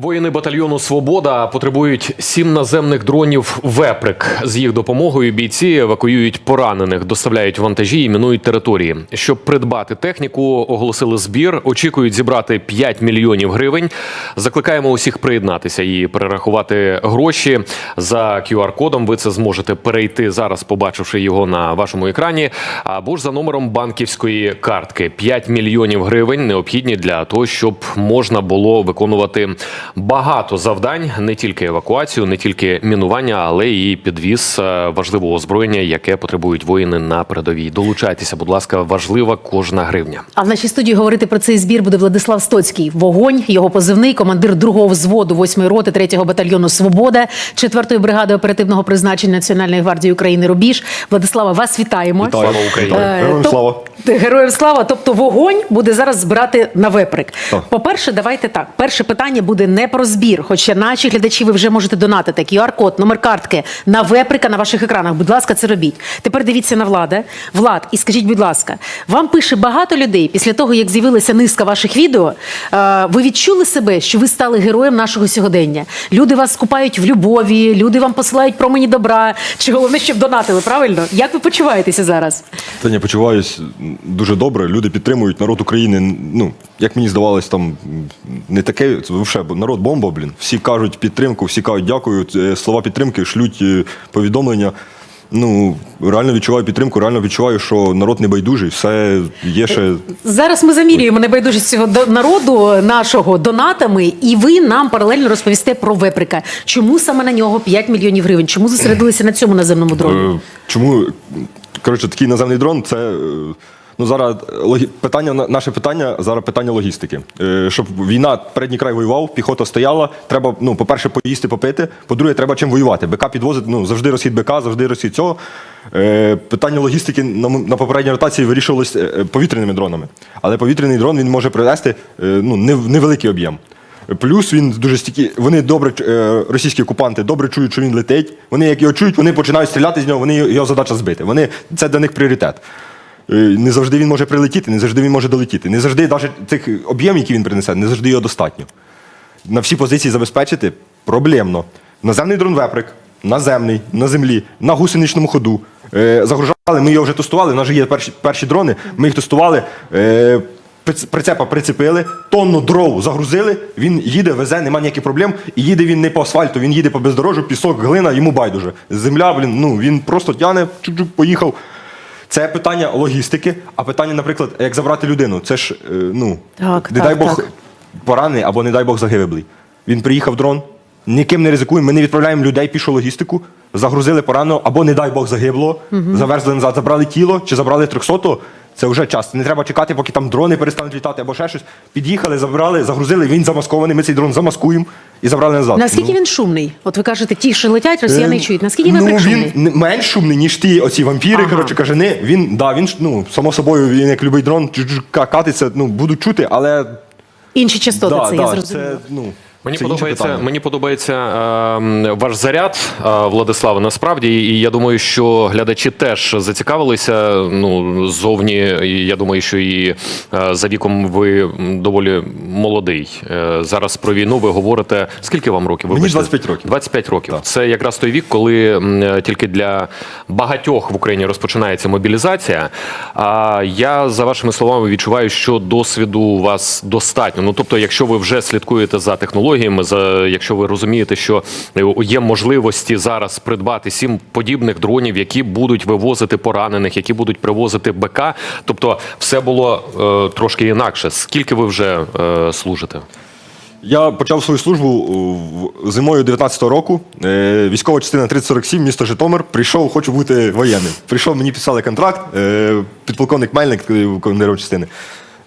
Воїни батальйону Свобода потребують сім наземних дронів Веприк. З їх допомогою бійці евакуюють поранених, доставляють вантажі і мінують території. Щоб придбати техніку, оголосили збір. Очікують зібрати 5 мільйонів гривень. Закликаємо усіх приєднатися і перерахувати гроші за QR-кодом. Ви це зможете перейти зараз, побачивши його на вашому екрані, або ж за номером банківської картки. 5 мільйонів гривень необхідні для того, щоб можна було виконувати багато завдань, не тільки евакуацію, не тільки мінування, але і підвіз е, важливого озброєння, яке потребують воїни на передовій. Долучайтеся, будь ласка, важлива кожна гривня. А в нашій студії говорити про цей збір буде Владислав Стоцький. Вогонь, його позивний, командир другого взводу 8-ї роти 3-го батальйону Свобода, 4-ї бригади оперативного призначення Національної гвардії України Рубіж. Владислава, вас вітаємо. Вітаю. Слава Україні. Е, Героям слава. Героям слава. Тобто вогонь буде зараз збирати на веприк. По-перше, давайте так. Перше питання буде не про збір, хоча наші глядачі ви вже можете донатити. QR-код, номер картки на веприка на ваших екранах. Будь ласка, це робіть. Тепер дивіться на влада. Влад, і скажіть, будь ласка, вам пише багато людей після того, як з'явилася низка ваших відео. е, Ви відчули себе, що ви стали героєм нашого сьогодення. Люди вас скупають в любові, люди вам посилають промені добра. Чи головне, щоб донатили? Правильно? Як ви почуваєтеся зараз? Та я почуваюсь дуже добре. Люди підтримують народ України. Ну як мені здавалось, там не таке це бо народ бомба, блін. Всі кажуть підтримку, всі кажуть дякую. Е, Слова підтримки, шлють е, повідомлення. Ну реально відчуваю підтримку, реально відчуваю, що народ не байдужий, все є ще. Зараз ми замірюємо небайдужість цього народу нашого донатами, і ви нам паралельно розповісте про веприка. Чому саме на нього 5 мільйонів гривень? Чому зосередилися на цьому наземному дроні? Е, Чому коротше такий наземний дрон? Це ну зараз логі... питання наше питання зараз питання логістики. Е, Щоб війна передній край воював, піхота стояла. Треба, ну, по-перше, поїсти, попити. По-друге, треба чим воювати. БК підвозить, ну завжди розхід БК, завжди розхід цього. Е, Питання логістики на, на попередній ротації вирішувалось е, повітряними дронами. Але повітряний дрон він може привезти е, ну, невеликий об'єм. Плюс він дуже стійкий. Вони добре е, російські окупанти добре чують, що він летить. Вони як його чують, вони починають стріляти з нього. Вони його задача збити. Вони це для них пріоритет. Е, Не завжди він може прилетіти, не завжди він може долетіти. Не завжди, навіть тих об'ємів, які він принесе, не завжди його достатньо. На всі позиції забезпечити проблемно. Наземний дрон Веприк, наземний, на землі, на гусеничному ходу. Е, загружали, ми його вже тестували. У нас вже є перші, перші дрони. Ми їх тестували. Е, прицепа прицепили, тонну дров загрузили, він їде, везе, немає ніяких проблем. І їде він не по асфальту, він їде по бездорожжю, пісок, глина, йому байдуже. Земля, блін, ну він просто тяне, чук-чук, поїхав. Це питання логістики, а питання, наприклад, як забрати людину. Це ж, е, ну, Так, не так, дай Бог, так. поранений або, не дай Бог, загиблий. Він приїхав дрон, ніким не ризикуємо, ми не відправляємо людей пішу логістику, загрузили пораненого, або, не дай Бог, загибло, заверзли назад, забрали тіло чи забрали 300 це вже час. Не треба чекати, поки там дрони перестануть літати або ще щось. Під'їхали, забрали, загрузили, він замаскований, ми цей дрон замаскуємо і забрали назад. Наскільки Ну, він шумний? От ви кажете, ті, що летять, росіяни Е, чують. Наскільки ну, він шумний? не- менш шумний, ніж ті оці вампіри, Ага. коротше не Він, да, він ну, само собою, він як любий дрон, катиться, ну, будуть чути, але Інші частоти, да, це да, я зрозуміла. це, ну, Мені це подобається, мені подобається е, ваш заряд, е, Владиславе. Насправді, і я думаю, що глядачі теж зацікавилися. Ну зовні, і я думаю, що і е, за віком ви доволі молодий. Е, зараз про війну ви говорите. Скільки вам років? Мені Вибачте? 25 років. 25 років. Так. Це якраз той вік, коли е, тільки для багатьох в Україні розпочинається мобілізація. А я за вашими словами відчуваю, що досвіду у вас достатньо. Ну тобто, якщо ви вже слідкуєте за технологіями, за якщо ви розумієте, що е, є можливості зараз придбати сім подібних дронів, які будуть вивозити поранених, які будуть привозити БК, тобто все було е, трошки інакше. Скільки ви вже е, служите? Я почав свою службу в- зимою 19-го року. Е, Військова частина 3047, місто Житомир. Прийшов, хочу бути воєнним. Прийшов, мені підписали контракт, е, підполковник Мельник, е, командиром частини.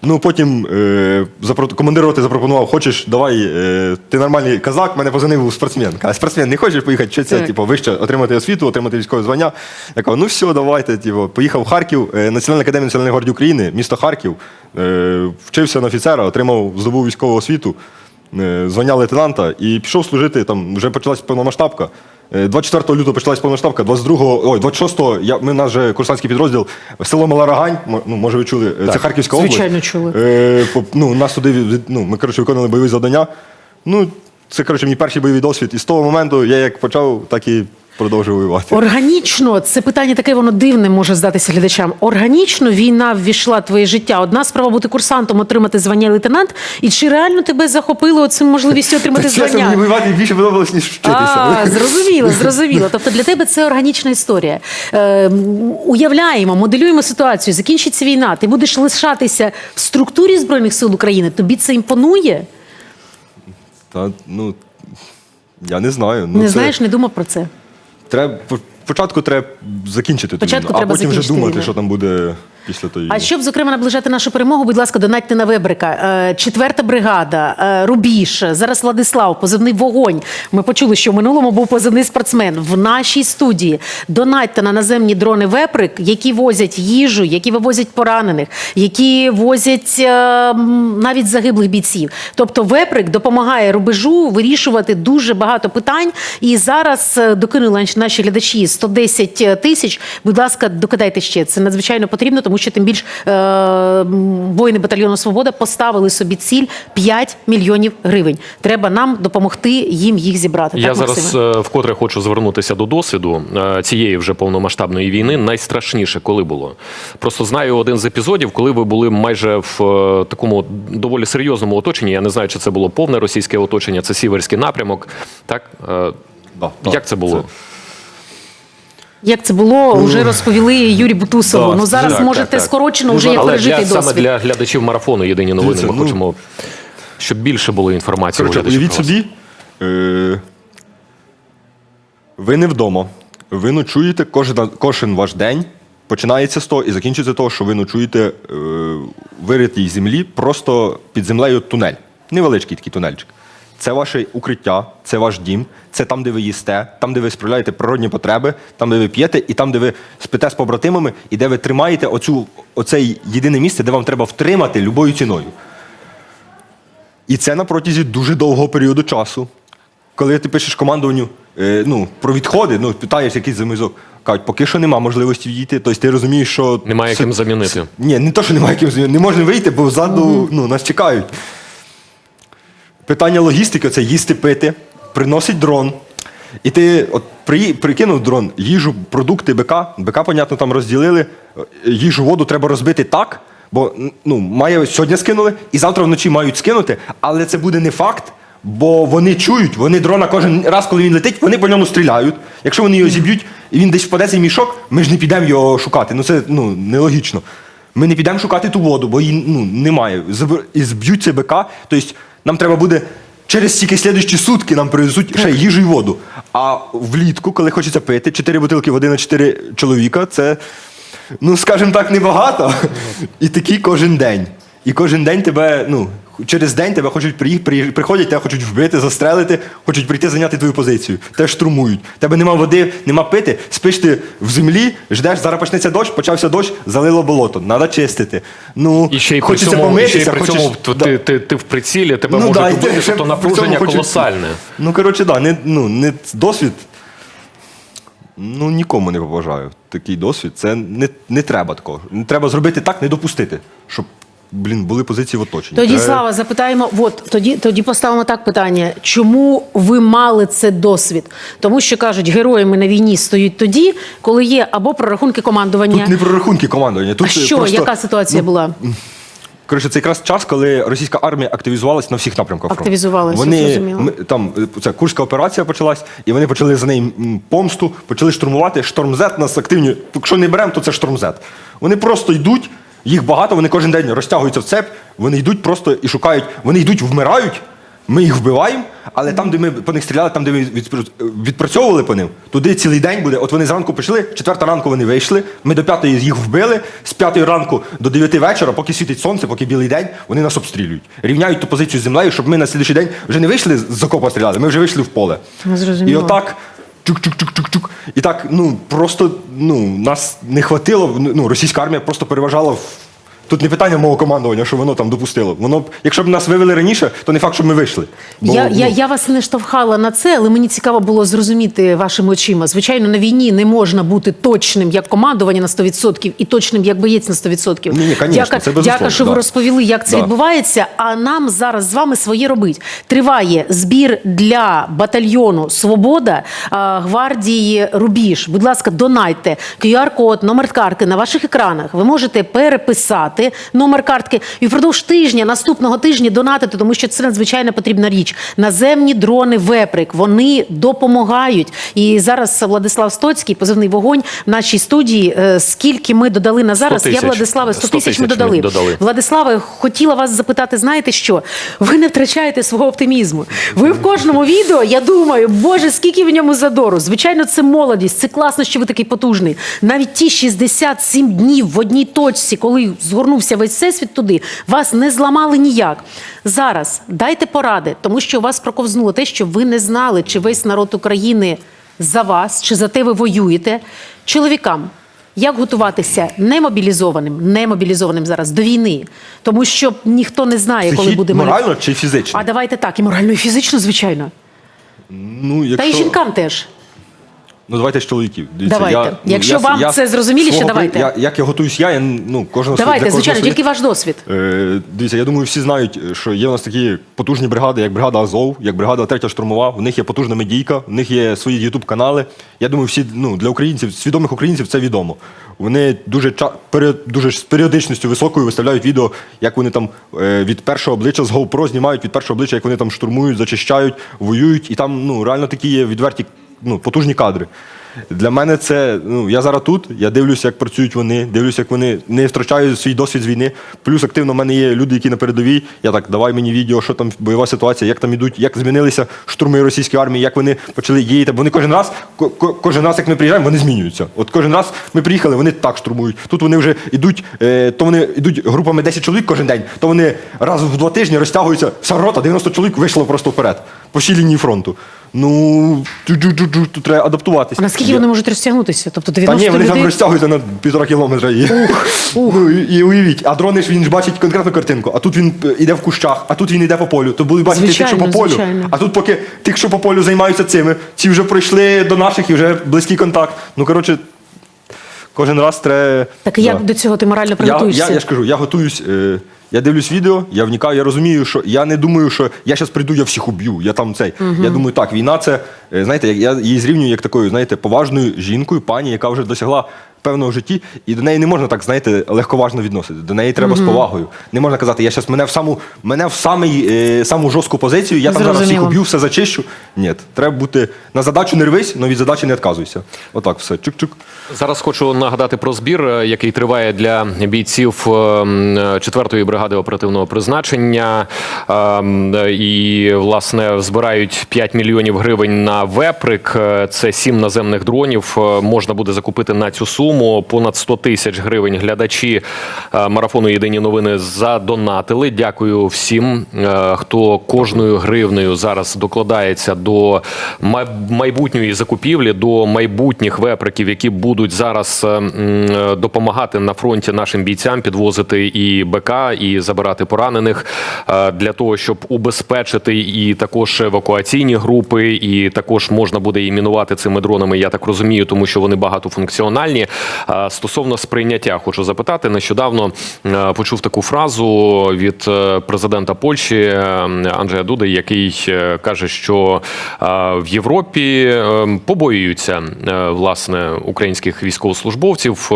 Ну, потім е, запро- командир роти запропонував, хочеш, давай, е, ти нормальний казак, мене позвонив спортсмен. Каже, спортсмен, не хочеш поїхати вчитися, Так. типу, вище отримати освіту, отримати військове звання. Я кажу, ну все, давайте. Типу, поїхав в Харків, е, Національна академія Національної гвардії України, місто Харків, е, вчився на офіцера, отримав, здобув військову освіту звання лейтенанта і пішов служити. Там вже почалась повномасштабка. Е, 24 лютого почалась повномасштабка, 22, ой, 26-го, я, ми наш же курсантський підрозділ, село Маларагань, ну, може ви чули, е, це Харківська область. звичайно, чули. Е, по- ну, нас туди, від- ну, ми, коротше, виконали бойові завдання. Ну, це коротше мій перший бойовий досвід. І з того моменту я як почав, так і продовжив воювати. Органічно, це питання таке воно дивне може здатися глядачам. Органічно війна ввійшла в твоє життя. Одна справа бути курсантом, отримати звання лейтенант. І чи реально тебе захопило оцим можливістю отримати чесно, звання? мені воювати більше подобалось, ніж вчитися. А, зрозуміло, зрозуміло. Тобто для тебе це органічна історія. Е, уявляємо, моделюємо ситуацію. Закінчиться війна. Ти будеш лишатися в структурі збройних сил України. Тобі це імпонує? Та, ну, я не знаю. Ну, не це, знаєш, не думав про це. Треба, спочатку треба закінчити ту війну, а потім вже думати, війну. що там буде після тої А щоб зокрема наближати нашу перемогу, будь ласка, донатьте на Вебрика. Е, Четверта бригада, е, Рубіж, зараз Владислав, позивний вогонь. Ми почули, що в минулому був позивний спортсмен. В нашій студії донатьте на наземні дрони Веприк, які возять їжу, які вивозять поранених, які возять е, навіть загиблих бійців. Тобто Веприк допомагає рубежу вирішувати дуже багато питань. І зараз докинули наші глядачі 110 тисяч. Будь ласка, докидайте ще. Це надзвичайно потрібно, тому що тим більш е, воїни батальйону Свобода поставили собі ціль 5 мільйонів гривень. Треба нам допомогти їм їх зібрати. Я так, зараз е, вкотре хочу звернутися до досвіду е, цієї вже повномасштабної війни. Найстрашніше, коли було. Просто знаю один з епізодів, коли ви були майже в е, такому доволі серйозному оточенні. Я не знаю, чи це було повне російське оточення, це сіверський напрямок. Так Е, Да, так, як це було? Як це було, вже розповіли Юрій Бутусову. Ну зараз так, можете так, так. скорочено вже як Але пережитий для, саме для глядачів марафону єдині новини. Дивіться, Ми ну, хочемо, щоб більше було інформації. у глядачів уявіть про вас. собі, е, ви не вдома, ви ночуєте кожен, кожен ваш день. Починається з того і закінчується того, що ви ночуєте е, в виритій землі, просто під землею тунель. Невеличкий такий тунельчик. Це ваше укриття, це ваш дім, це там, де ви їсте, там, де ви справляєте природні потреби, там, де ви п'єте, і там, де ви спите з побратимами, і де ви тримаєте оцю, оце єдине місце, де вам треба втримати любою ціною. І це на протязі дуже довгого періоду часу. Коли ти пишеш командуванню е, ну, про відходи, ну, питаєш якийсь замізок, кажуть, поки що нема можливості відійти. Тобто ти розумієш, що. Немає це- ким замінити. Ні, не то, що немає ким замінити. Не можна вийти, бо ззаду ну, нас чекають. Питання логістики це їсти пити, приносить дрон. І ти от при, прикинув дрон, їжу, продукти БК, БК, понятно, там розділили. Їжу, воду треба розбити так, бо ну, має сьогодні скинули, і завтра вночі мають скинути, але це буде не факт, бо вони чують, вони дрона кожен раз, коли він летить, вони по ньому стріляють. Якщо вони його зіб'ють і він десь впаде цей мішок, ми ж не підемо його шукати. Ну це ну, нелогічно. Ми не підемо шукати ту воду, бо її ну, немає. І зб'ють це БК. Тобто нам треба буде через тільки слідчі сутки нам привезуть ще їжу і воду. А влітку, коли хочеться пити, 4 бутилки води на 4 чоловіка, це, ну, скажімо так, небагато. І такі кожен день. І кожен день тебе, ну, через день тебе хочуть приї- при- приходять, тебе хочуть вбити, застрелити, хочуть прийти зайняти твою позицію. Тебе штурмують. Тебе нема води, нема пити, спиш ти в землі, ждеш, зараз почнеться дощ, почався дощ, залило болото. Треба чистити. Ну, І ще й при цьому, і помитися, ще й при цьому Да. ти, ти, ти в прицілі, тебе Ну, можуть да, і вбити, ти ще тобто напруження колосальне. Ну, коротше, да, не, ну, не досвід. Ну, нікому не побажаю такий досвід. Це не, не треба такого. Не треба зробити так, не допустити, щоб, блін, були позиції в оточенні. Тоді Треба- Слава, запитаємо. От тоді, тоді поставимо так питання: чому ви мали це досвід? Тому що кажуть, героями на війні стоять тоді, коли є або прорахунки командування. Тут не про рахунки командування. Тут а що, просто, яка ситуація ну, була? Коротше, це якраз час, коли російська армія активізувалась на всіх напрямках. фронту. Активізувалась, Вони зрозуміло. ми, там е, ця курська операція почалась, і вони почали за неї помсту, почали штурмувати. Шторм Z нас активні. Якщо не беремо, то це шторм Z. Вони просто йдуть, їх багато, вони кожен день розтягуються в цеп, вони йдуть просто і шукають. Вони йдуть, вмирають. Ми їх вбиваємо, але там, де ми по них стріляли, там, де ми відпрацьовували по ним, туди цілий день буде. От вони зранку пішли, четверта ранку вони вийшли. Ми до п'ятої їх вбили. З п'ятої ранку до дев'яти вечора, поки світить сонце, поки білий день, вони нас обстрілюють. Рівняють ту позицію з землею, щоб ми на слідчий день вже не вийшли з окопа стріляли, ми вже вийшли в поле. Зрозуміло. І отак. Чук-чук-чук-чук-чук. І так, ну просто ну, нас не хватило. Ну, російська армія просто переважала в Тут не питання мого командування, що воно там допустило. Воно б, якщо б нас вивели раніше, то не факт, щоб ми вийшли. Бо, я, я, ну, я вас не штовхала на це, але мені цікаво було зрозуміти вашими очима. Звичайно, на війні не можна бути точним як командування на 100% і точним як боєць на 100%. Ні, ні, конечно, дяка, це безусловно, дяка, що ви да. розповіли, як це Да. відбувається. А нам зараз з вами своє робить. Триває збір для батальйону Свобода а, гвардії Рубіж. Будь ласка, донайте QR-код, номер картки на ваших екранах. Ви можете переписати номер картки і впродовж тижня, наступного тижня донатити, тому що це надзвичайно потрібна річ. Наземні дрони Веприк вони допомагають. І зараз Владислав Стоцький, позивний вогонь в нашій студії. Е, Скільки ми додали на зараз? 100 Я. Владиславе 100 100 тисяч ми додали. додали. Владиславе, хотіла вас запитати, знаєте що? Ви не втрачаєте свого оптимізму. Ви в кожному відео, я думаю, боже, скільки в ньому задору. Звичайно, це молодість, це класно, що ви такий потужний. Навіть ті 67 днів в одній точці, коли згорнувся весь всесвіт туди, вас не зламали ніяк. Зараз дайте поради, тому що у вас проковзнуло те, що ви не знали, чи весь народ України за вас, чи за те ви воюєте. Чоловікам. Як готуватися немобілізованим, немобілізованим зараз до війни, тому що ніхто не знає, коли психі- буде морально чи фізично? А давайте так, і морально, і фізично, звичайно. ну, якщо... Та й жінкам теж. Ну, давайте з чоловіків. Дивіться, Давайте. Я, ну, Якщо вам це зрозуміліше, свого при- давайте. Я, як я готуюсь я, я ну, кожного Давайте, звичайно, тільки ваш досвід. Е, дивіться, я думаю, всі знають, що є у нас такі потужні бригади, як бригада Азов, як бригада Третя штурмова. В них є потужна медійка, в них є свої ютуб-канали. Я думаю, всі ну, для українців, свідомих українців це відомо. Вони дуже ча- дуже з періодичністю високою виставляють відео, як вони там е, від першого обличчя з GoPro знімають від першого обличчя, як вони там штурмують, зачищають, воюють, і там ну реально такі є відверті, ну потужні кадри. Для мене це ну я зараз тут. Я дивлюся, як працюють вони, дивлюся, як вони не втрачають свій досвід з війни. Плюс активно в мене є люди, які на передовій. Я так, давай мені відео, що там бойова ситуація, як там ідуть, як змінилися штурми російської армії, як вони почали діяти. Вони кожен раз, ко- ко- кожен раз, як ми приїжджаємо, вони змінюються. От кожен раз ми приїхали, вони так штурмують. Тут вони вже йдуть, е, то вони йдуть групами 10 чоловік кожен день, то вони раз в два тижні розтягуються. Вся рота, 90 чоловік вийшло просто вперед, по всій лінії фронту. Ну тут треба адаптуватися. А наскільки вони можуть розтягнутися? Тобто та 90 ні, вони там розтягуються на півтора кілометра. І, Ну, і, і уявіть, а дрони ж він ж бачить конкретну картинку, а тут він е, іде в кущах, а тут він йде по полю. То будуть бачити тих, що Звичайно, по полю. звичайно. А тут поки тих, що по полю займаються цими, ці вже пройшли до наших і вже близький контакт. Ну коротше, кожен раз треба. Так і як Да. до цього ти морально Я, приготуєшся? я, я ж кажу, я готуюсь. Е, я дивлюсь відео, я вникаю, я розумію, що я не думаю, що я зараз прийду, я всіх уб'ю. Я там цей. Я думаю, так, війна це, е, знаєте, я її зрівнюю як такою, знаєте, поважною жінкою, пані, яка вже досягла певного в житті, і до неї не можна так, знаєте, легковажно відносити. До неї треба з повагою. Не можна казати, я зараз мене в саму мене в самий, е, саму жорстку позицію, я там зараз всіх Зрозуміло. уб'ю, все зачищу. Ні, треба бути на задачу не рвись, але від задачі не відказуйся. Отак, все. Чук-чук. Зараз хочу нагадати про збір, е, який триває для бійців 4-ї бригади оперативного призначення. Ем, е, І, власне, збирають 5 мільйонів гривень на веприк. Е, Це 7 наземних дронів. Е, Можна буде закупити на цю суму. Понад 100 тисяч гривень глядачі е, марафону Єдині новини задонатили. Дякую всім, е, хто кожною гривнею зараз докладається до майбутньої закупівлі, до майбутніх веприків, які будуть зараз е, допомагати на фронті нашим бійцям підвозити і БК, і забирати поранених для того, щоб убезпечити і також евакуаційні групи, і також можна буде і мінувати цими дронами. Я так розумію, тому що вони багатофункціональні. Стосовно сприйняття, хочу запитати. Нещодавно е, почув таку фразу від е, президента Польщі е, Анджея Дуди, який каже, що в Європі побоюються власне українських військовослужбовців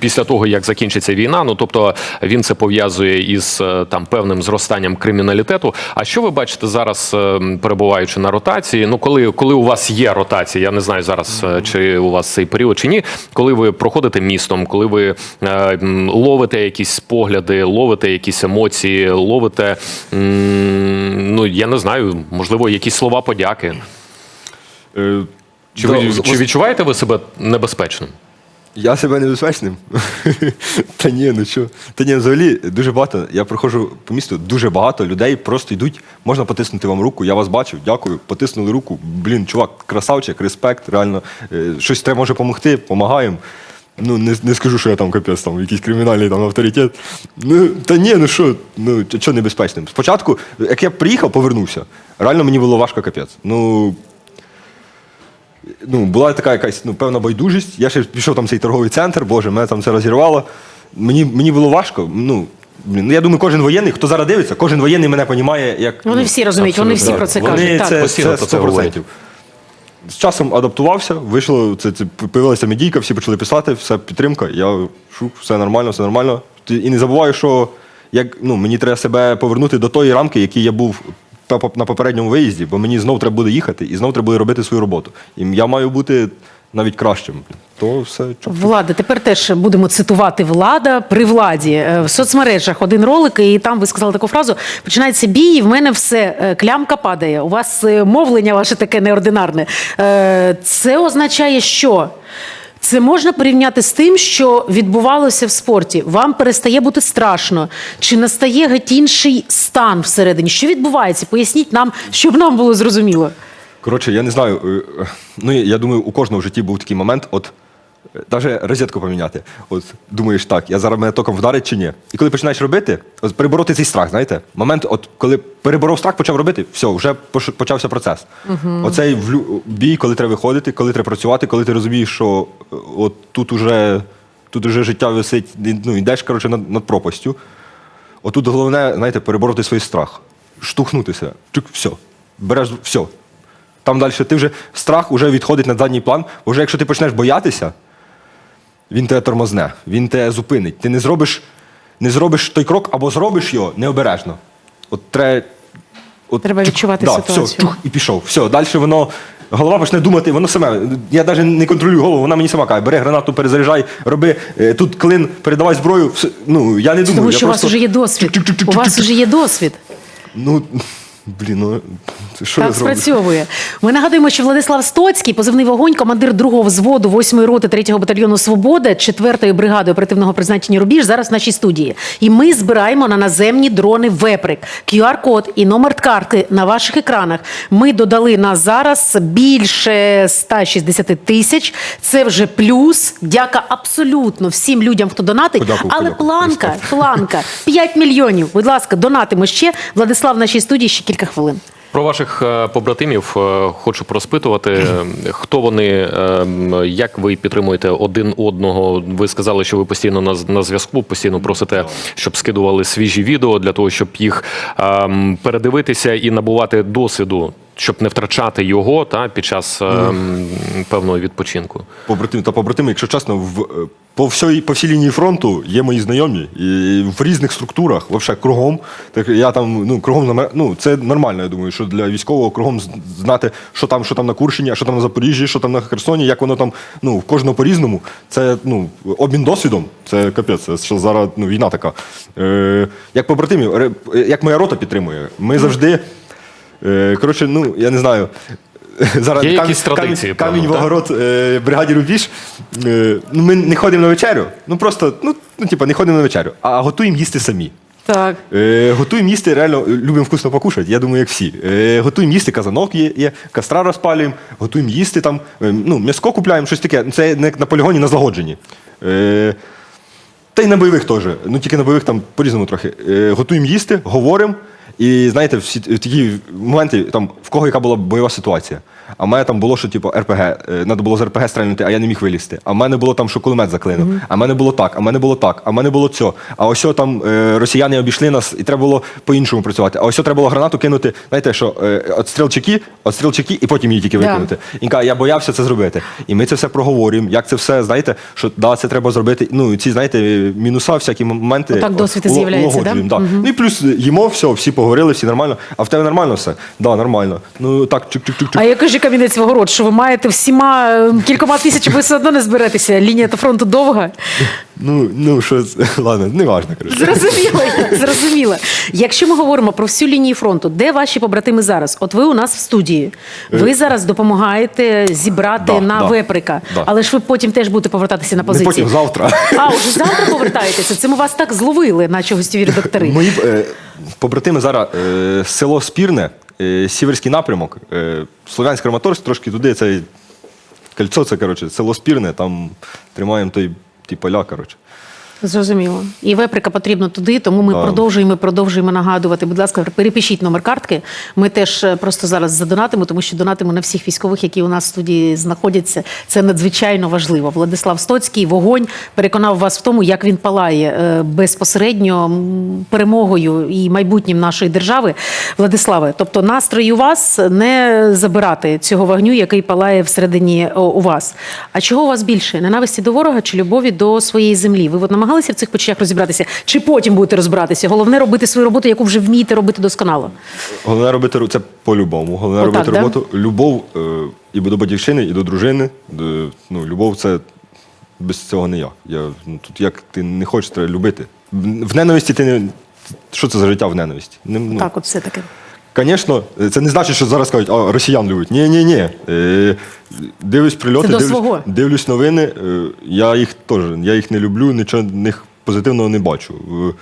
після того, як закінчиться війна. Ну тобто він це пов'язує із там певним зростанням криміналітету. А що ви бачите зараз, перебуваючи на ротації? Ну коли, коли у вас є ротація, я не знаю зараз, чи у вас цей період чи ні, коли ви проходите містом, коли ви е, ловите якісь погляди, ловите якісь емоції, ловите, ну я не знаю, можливо, якісь слова подяки. Е, Чи, ви, чи відчуваєте ви себе небезпечним? Я себе небезпечним? Та ні, ну що. Та ні, взагалі дуже багато. Я проходжу по місту, дуже багато людей просто йдуть. Можна потиснути вам руку. Я вас бачив, дякую. Потиснули руку. Блін, чувак, красавчик, респект, реально. Е, Щось треба може допомогти, допомагаємо. Ну, не, не скажу, що я там капець, там якийсь кримінальний там авторитет. Ну, та ні, ну що, ну що небезпечним. Спочатку, як я приїхав, повернувся, реально мені було важко капець. Ну, ну, була така якась ну, певна байдужість. Я ще пішов там цей торговий центр, боже, мене там це розірвало. Мені, мені було важко. Ну, ну, я думаю, кожен воєнний, хто зараз дивиться, кожен воєнний мене розуміє, як. Вони ну, всі розуміють, вони всі про це вони кажуть. Так. це, це 100%. З часом адаптувався, вийшло, це, це появилася медійка, всі почали писати, все підтримка. Я шук, все нормально, все нормально. І не забуваю, що як, ну, мені треба себе повернути до тої рамки, якій я був на попередньому виїзді, бо мені знов треба буде їхати і знов треба буде робити свою роботу. І я маю бути навіть кращим. То все чу- Влада, тепер теж будемо цитувати влада при владі Е, в соцмережах. Один ролик, і там ви сказали таку фразу: починається бій, і в мене все е, клямка падає. У вас е, мовлення ваше таке неординарне. Це означає, що. Це можна порівняти з тим, що відбувалося в спорті. Вам перестає бути страшно, чи настає геть інший стан всередині? Що відбувається? Поясніть нам, щоб нам було зрозуміло. Коротше, я не знаю. е, Ну, я думаю, у кожного в житті був такий момент, от навіть розетку поміняти. От думаєш, так, я зараз мене током вдарить чи ні. І коли починаєш робити, от перебороти цей страх, знаєте, момент, от коли переборов страх, почав робити, все, вже почався процес. Оцей влю- бій, коли треба виходити, коли треба працювати, коли ти розумієш, що е, от тут уже, тут уже життя висить, ну, йдеш, коротше, над, над пропастю. Отут головне, знаєте, перебороти свій страх, штовхнутися. Чук, все. Береш все. Там далі ти вже страх вже відходить на задній план. Вже якщо ти почнеш боятися, він тебе тормозне, він тебе зупинить. Ти не зробиш, не зробиш той крок або зробиш його необережно. От треба. От, Треба відчувати да, ситуацію. Все, чух, і пішов. Все, далі воно. Голова почне думати, воно саме. Я навіть не контролюю голову, вона мені сама каже, бери гранату, перезаряджай, роби е, тут клин, передавай зброю. Все, ну, я не думаю. Тому я що у вас просто... вже є досвід. У вас вже є досвід. Ну, блін, ну це що так я зроблю? спрацьовує. Ми нагадуємо, що Владислав Стоцький, позивний вогонь, командир другого взводу 8-ї роти 3-го батальйону Свобода, 4-ї бригади оперативного призначення Рубіж зараз в нашій студії. І ми збираємо на наземні дрони Веприк. QR-код і номер картки на ваших екранах. Ми додали на зараз більше 160 тисяч. Це вже плюс. Дяка абсолютно всім людям, хто донатить. Подякую, Але подякую. планка, планка 5 мільйонів. Будь ласка, донатимо ще. Владислав в нашій студії ще кілька хвилин. Про ваших е, побратимів е, хочу проспитувати, е, хто вони, як ви підтримуєте один одного. Ви сказали, що ви постійно на, на зв'язку, постійно просите, щоб скидували свіжі відео для того, щоб їх передивитися і набувати досвіду, щоб не втрачати його та під час е, м, певного відпочинку. Побратими та побратими, якщо чесно, в, е, по, всій, по всій лінії фронту є мої знайомі і в різних структурах, вообще кругом. Так я там ну кругом ну це нормально. Я думаю, що для військового кругом знати, що там, що там на Курщині, а що там на Запоріжжі, що там на Херсоні, як воно там ну в кожного по-різному. Це ну обмін досвідом. Це капець. Це що зараз ну війна така. Е, як побратимів, як моя рота підтримує, ми завжди. Е, коротше, ну я не знаю. Зараз Є камінь- якісь традиції, камінь, камінь в огород е, бригаді Рубіж. Е, ну, ми не ходимо на вечерю. Ну просто, ну, ну типа, не ходимо на вечерю, а готуємо їсти самі. Так. Е, готуємо їсти, реально любимо вкусно покушати, я думаю, як всі. Е, готуємо їсти, казанок є, є, костра розпалюємо, готуємо їсти там, е, ну, м'яско купляємо, щось таке. Ну, Це не на полігоні, на злагодженні. Е, та й на бойових теж. Ну тільки на бойових там по-різному трохи. Е, готуємо їсти, говоримо. І знаєте, всі такі моменти, там, в кого яка була бойова ситуація. А в мене там було, що типу РПГ, треба було з РПГ стрельнути, а я не міг вилізти. А в мене було там, що кулемет заклинив. А в мене було так, а в мене було так, а в мене було цьо. А ось там е, росіяни обійшли нас, і треба було по-іншому працювати. А ось треба було гранату кинути, знаєте, що е, от стрілчики, от стрілчики, і потім її тільки викинути. Він каже, я боявся це зробити. І ми це все проговорюємо, як це все, знаєте, що да, це треба зробити. Ну, і ці, знаєте, мінуса, всякі моменти. Отак досвід і з'являється, да? да? Ну і плюс їмо, все, всі поговорили, всі нормально. А в тебе нормально все? Да, нормально. Ну так, чук-чук-чук. А я кажу, камінець в огород, що ви маєте всіма е, кількома тисячами, ви все одно не зберетеся. Лінія та фронту довга. Ну, ну що, ладно, не важно. Зрозуміло, зрозуміло. Якщо ми говоримо про всю лінію фронту, де ваші побратими зараз? От ви у нас в студії. Ви зараз допомагаєте зібрати Е. Да, на да, веприка, да. але ж ви потім теж будете повертатися на Не потім, завтра. А, уже завтра повертаєтеся? Це ми вас так зловили, наче гостєві редактори. Мої е, побратими зараз е, село Спірне, е, Сіверський напрямок, е, Слов'янськ Краматорськ, трошки туди це кольцо, це коротше, село Спірне, там тримаємо той ті поля, коротше. Зрозуміло. І веприка потрібно туди, тому ми продовжуємо продовжуємо нагадувати. Будь ласка, перепишіть номер картки. Ми теж е, просто зараз задонатимо, тому що донатимо на всіх військових, які у нас в студії знаходяться. Це надзвичайно важливо. Владислав Стоцький, вогонь переконав вас в тому, як він палає е, безпосередньо перемогою і майбутнім нашої держави. Владиславе, тобто настрої у вас не забирати цього вогню, який палає всередині у вас. А чого у вас більше? Ненависті до ворога чи любові до своєї землі? Ви от намагалися в цих почуттях розібратися? Чи потім будете розбиратися? Головне робити свою роботу, яку вже вмієте робити досконало. Головне робити це по-любому. Головне Отак, робити да? роботу. Любов е, і до батьківщини, і до дружини. До, ну, любов це без цього не я. я ну, тут як ти не хочеш, треба любити. В в ненависті ти не. Що це за життя в ненависті? Не, ну, Так, от все таки. Звісно, це не значить, що зараз кажуть, а росіян любить. Ні, ні, ні. Е, дивлюсь прильоти, Це до дивлюсь, свого. дивлюсь новини. Е, я їх теж я їх не люблю, нічого в них позитивного не бачу. Е,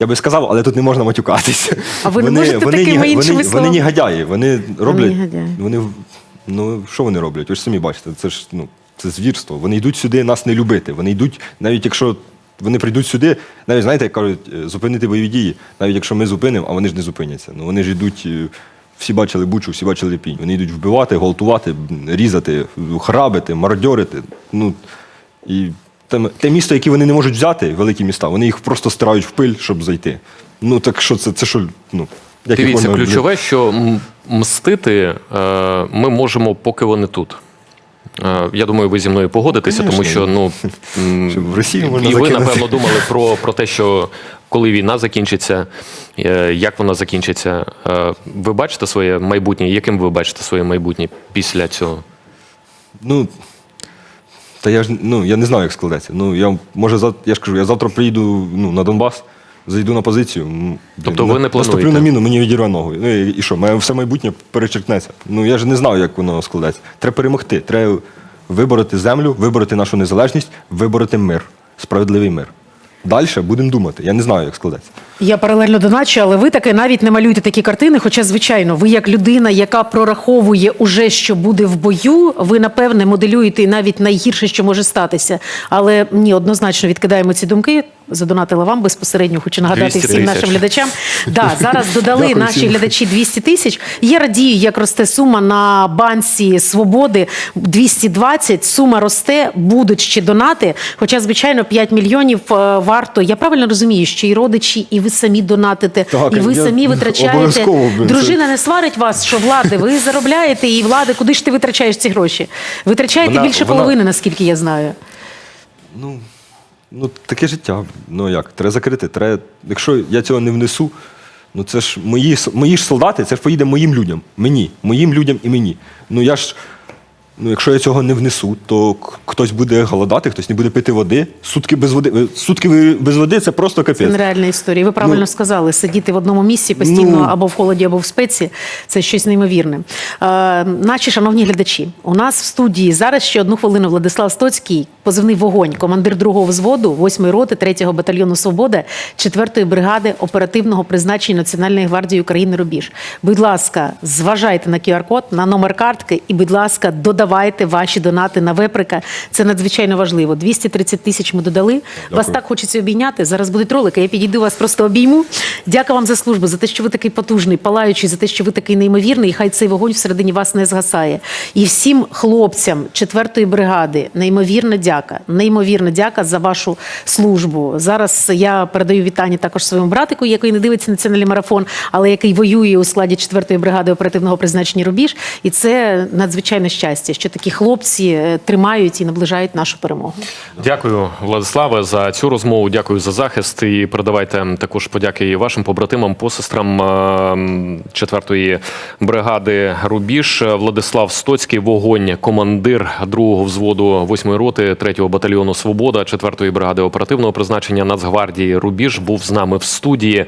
я би сказав, але тут не можна матюкатися. А ви не можете такими ні- іншими вони, вони словами? негодяї. Вони роблять. негодяї. Вони, ну, що вони роблять? Ви ж самі бачите, це ж ну, це звірство. Вони йдуть сюди нас не любити. Вони йдуть, навіть якщо вони прийдуть сюди, навіть знаєте, як кажуть, е, зупинити бойові дії, навіть якщо ми зупинимо, а вони ж не зупиняться. Ну вони ж йдуть. е, Всі бачили бучу, всі бачили пінь. Вони йдуть вбивати, гвалтувати, різати, храбити, мародьорити. Ну, і те, те місто, яке вони не можуть взяти, великі міста, вони їх просто стирають в пиль, щоб зайти. Ну так що це, це що, ну, як Дивіться, ключове, що мстити е, ми можемо, поки вони тут. Е, Я думаю, ви зі мною погодитеся, тому що ну в Росію можна і ви закинути. напевно думали про, про те, що коли війна закінчиться, е, як вона закінчиться. Е, Ви бачите своє майбутнє? Яким ви бачите своє майбутнє після цього? Ну, та я ж ну, я не знаю, як складеться. Ну, я, може, я ж кажу, я завтра приїду ну, на Донбас, зайду на позицію. м, Тобто ви не плануєте? Наступлю на міну, мені відірве ногу. Ну, і, і що, моє все майбутнє перечеркнеться. Ну, я ж не знаю, як воно складеться. Треба перемогти. Треба вибороти землю, вибороти нашу незалежність, вибороти мир, справедливий мир. Далі будемо думати. Я не знаю, як складеться. Я паралельно доначу, але ви таки навіть не малюєте такі картини. Хоча, звичайно, ви як людина, яка прораховує уже, що буде в бою, ви напевне моделюєте і навіть найгірше, що може статися. Але ні, однозначно відкидаємо ці думки. Задонатила вам безпосередньо. Хочу нагадати всім нашим глядачам. Да, зараз додали Дякую наші всім. глядачі 200 тисяч. Я радію, як росте сума на банці свободи 220. Сума росте, будуть ще донати. Хоча, звичайно, 5 мільйонів е, варто. Я правильно розумію, що і родичі, і ви самі донатите, Так, і ви самі витрачаєте. Дружина не сварить вас, що влади, ви заробляєте, і влади, куди ж ти витрачаєш ці гроші? Витрачаєте Вона- більше вона- половини, наскільки я знаю. Ну, ну таке життя. Ну як, треба закрити. Треба, якщо я цього не внесу, ну це ж мої, мої ж солдати, це ж поїде моїм людям. Мені, моїм людям і мені. Ну я ж. Ну, якщо я цього не внесу, то хтось буде голодати, хтось не буде пити води. Сутки без води. Сутки без води це просто Це нереальна історія. Ви правильно Ну, сказали, сидіти в одному місці постійно Ну. або в холоді, або в спеці це щось неймовірне. Е, наші шановні глядачі, у нас в студії зараз ще одну хвилину Владислав Стоцький, позивний вогонь, командир другого взводу, 8-ї роти, 3-го батальйону Свобода, 4-ї бригади оперативного призначення Національної гвардії України Рубіж. Будь ласка, зважайте на QR-код, на номер картки, і, будь ласка, додавайте ваші донати на веприка. Це надзвичайно важливо. 230 тисяч ми додали. Вас так хочеться обійняти. Зараз будуть ролики. Я підійду вас просто обійму. Дякую вам за службу, за те, що ви такий потужний, палаючий, за те, що ви такий неймовірний. І хай цей вогонь всередині вас не згасає. І всім хлопцям 4-ї бригади неймовірна дяка. Неймовірна дяка за вашу службу. Зараз я передаю вітання також своєму братику, який не дивиться національний марафон, але який воює у складі 4-ї бригади оперативного призначення Рубіж. І це надзвичайне щастя, що такі хлопці е, тримають і наближають нашу перемогу. Дякую, Владиславе, за цю розмову. Дякую за захист. І передавайте також подяки і вашим побратимам, посестрам е, 4-ї бригади Рубіж. Владислав Стоцький, вогонь, командир другого взводу 8-ї роти 3-го батальйону Свобода 4-ї бригади оперативного призначення Нацгвардії Рубіж був з нами в студії.